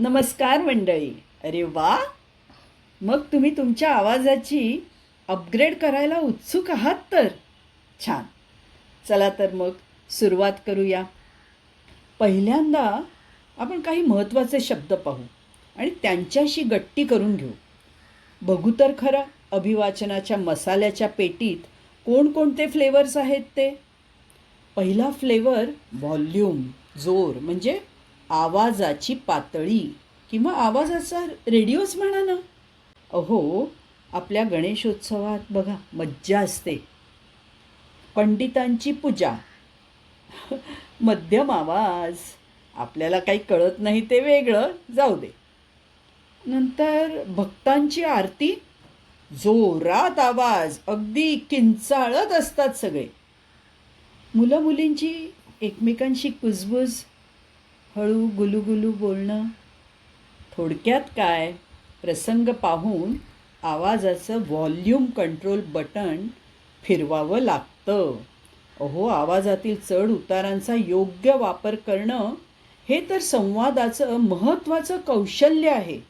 नमस्कार मंडळी. अरे वा. मग तुम्ही तुमच्या आवाजाची अपग्रेड करायला उत्सुक आहात तर? छान. चला तर मग सुरुवात करूया. पहिल्यांदा आपण काही महत्त्वाचे शब्द पाहू आणि त्यांच्याशी गट्टी करून घेऊ. बघू तर खरं अभिवाचनाच्या मसाल्याच्या पेटीत कोणकोणते फ्लेवर्स आहेत ते? पहिला फ्लेवर व्हॉल्यूम जोर म्हणजे आवाजाची पातळी किंवा आवाजाचा रेडिओच म्हणा ना. अहो आपल्या गणेशोत्सवात बघा मज्जा असते. पंडितांची पूजा. मध्यम आवाज. आपल्याला काही कळत नाही ते वेगळं जाऊ दे. नंतर भक्तांची आरती. जोरात आवाज अगदी किंचाळत असतात सगळे. मुलं मुलींची एकमेकांशी कुजबुज हळू गुलुगुलू बोलणं. थोडक्यात काय? प्रसंग पाहून आवाजाचं व्हॉल्यूम कंट्रोल बटन फिरवावं लागतं. अहो आवाजातील चढ उतारांचा योग्य वापर करणं हे तर संवादाचं महत्त्वाचं कौशल्य आहे.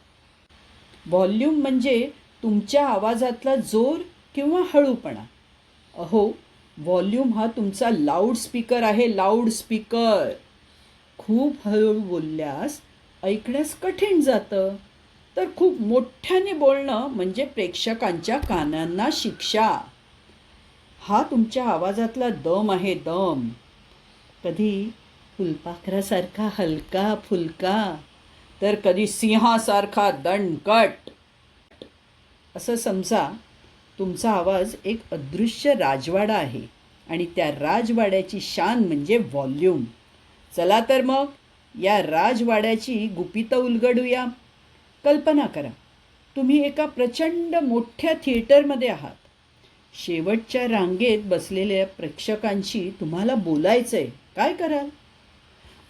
व्हॉल्यूम म्हणजे तुमच्या आवाजातला जोर किंवा हळूपणा. अहो व्हॉल्यूम हा तुमचा लाऊडस्पीकर आहे लाऊडस्पीकर. खूप हळूहळू बोलल्यास ऐकण्यास कठीण जातं. तर खूप मोठ्याने बोलणं म्हणजे प्रेक्षकांच्या कानांना शिक्षा. हा तुमच्या आवाजातला दम आहे दम. कधी फुलपाखरासारखा हलका फुलका तर कधी सिंहासारखा दणकट. असं समजा तुमचा आवाज एक अदृश्य राजवाडा आहे आणि त्या राजवाड्याची शान म्हणजे व्हॉल्यूम. चला तर मग या राजवाड्याची गुपितं उलगडूया. कल्पना करा तुम्ही एका प्रचंड मोठ्या थिएटरमध्ये आहात. शेवटच्या रांगेत बसलेल्या प्रेक्षकांशी तुम्हाला बोलायचं आहे काय कराल?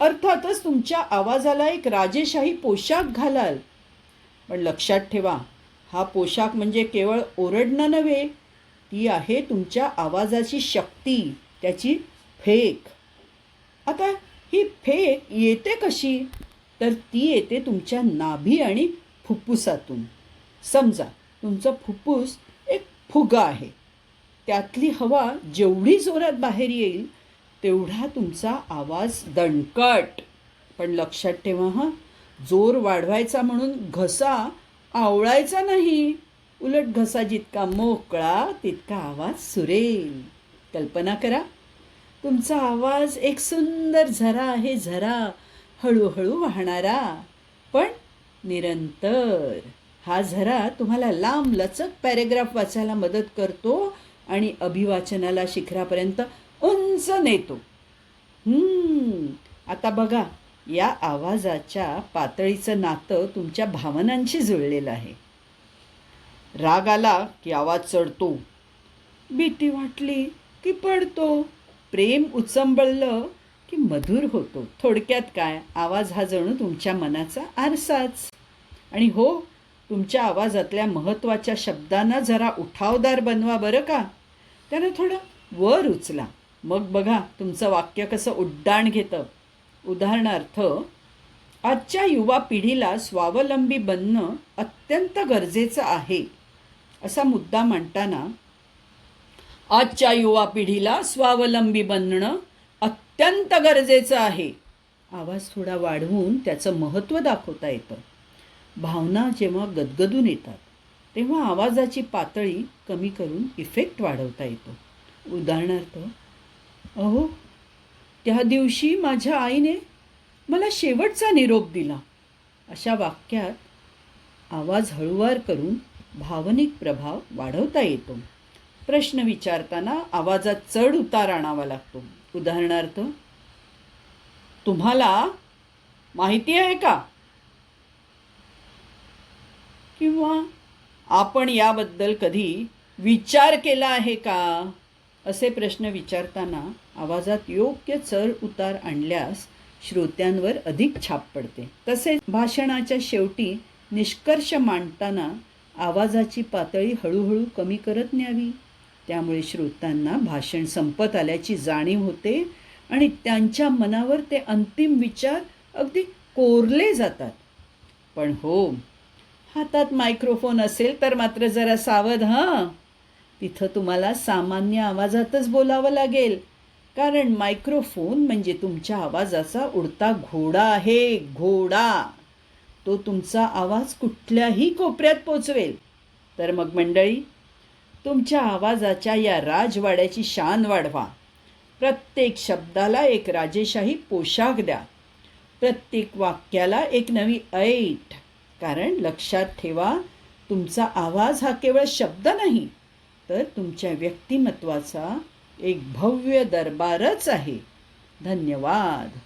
अर्थातच तुमच्या आवाजाला एक राजेशाही पोशाख घालाल. पण लक्षात ठेवा हा पोशाख म्हणजे केवळ ओरडणं नव्हे ती आहे तुमच्या आवाजाची शक्ती त्याची फेक. आता ही फेक येते कशी? तर ती येते तुमच्या नाभी आणि फुफ्फुसातून समजा तुमचं फुप्फुस एक फुगा आहे. त्यातली हवा जेवढी जोरात बाहेर येईल तेवढा तुमचा आवाज दणकट. पण लक्षात ठेवा हां. जोर वाढवायचा म्हणून घसा आवळायचा नाही. उलट घसा जितका मोकळा तितका आवाज सुरेल. कल्पना करा. तुमचा आवाज एक सुंदर झरा आहे झरा हळूहळू वाहणारा पण निरंतर. हा झरा तुम्हाला लांब लचक पॅरेग्राफ वाचायला मदत करतो आणि अभिवाचनाला शिखरापर्यंत उंच नेतो. आता बघा या आवाजाच्या पातळीचं नातं तुमच्या भावनांशी जुळलेलं आहे. राग आला की आवाज चढतो. भीती वाटली की पडतो. प्रेम उचंबळलं की मधुर होतो. थोडक्यात काय? आवाज हा जणू तुमच्या मनाचा आरसाच. आणि हो तुमच्या आवाजातल्या महत्त्वाच्या शब्दांना जरा उठावदार बनवा बरं का? त्यानं थोडं वर उचला. मग बघा तुमचं वाक्य कसं उड्डाण घेतं. उदाहरणार्थ आजच्या युवा पिढीला स्वावलंबी बनणं अत्यंत गरजेचं आहे. असा मुद्दा मांडताना आजच्या युवा पिढीला स्वावलंबी बनणं अत्यंत गरजेचं आहे. आवाज थोडा वाढवून त्याचं महत्त्व दाखवता येतं. भावना जेव्हा गदगदून येतात तेव्हा आवाजाची पातळी कमी करून इफेक्ट वाढवता येतो. उदाहरणार्थ अहो त्या दिवशी माझ्या आईने मला शेवटचा निरोप दिला. अशा वाक्यात आवाज हळूवार करून भावनिक प्रभाव वाढवता येतो. प्रश्न विचारताना आवाजात चढ उतार आणावा लागतो. उदाहरणार्थ तुम्हाला माहिती आहे का? किंवा आपण याबद्दल कधी विचार केला आहे का? असे प्रश्न विचारताना आवाजात योग्य चढ उतार आणल्यास श्रोत्यांवर अधिक छाप पडते. तसेच भाषणाच्या शेवटी निष्कर्ष मांडताना आवाजाची पातळी हळूहळू कमी करत न्यावी. त्यामुळे श्रोतांना भाषण संपत आल्याची जाणीव होते आणि त्यांच्या मनावर ते अंतिम विचार अगदी कोरले जातात. पण हो हातात मायक्रोफोन असेल तर मात्र जरा सावध हां? तिथं तुम्हाला सामान्य आवाजातच बोलावं लागेल. कारण मायक्रोफोन म्हणजे तुमच्या आवाजाचा उडता घोडा आहे घोडा. तो तुमचा आवाज कुठल्याही कोपऱ्यात पोचवेल. तर मग मंडळी तुमच्या आवाजाच्या या राजवाड्याची शान वाढवा. प्रत्येक शब्दाला एक राजेशाही पोशाख द्या. प्रत्येक वाक्याला एक नवी ऐट. कारण लक्षात ठेवा तुमचा आवाज हा केवळ शब्द नाही तर तुमच्या व्यक्तिमत्वाचा एक भव्य दरबारच आहे. धन्यवाद.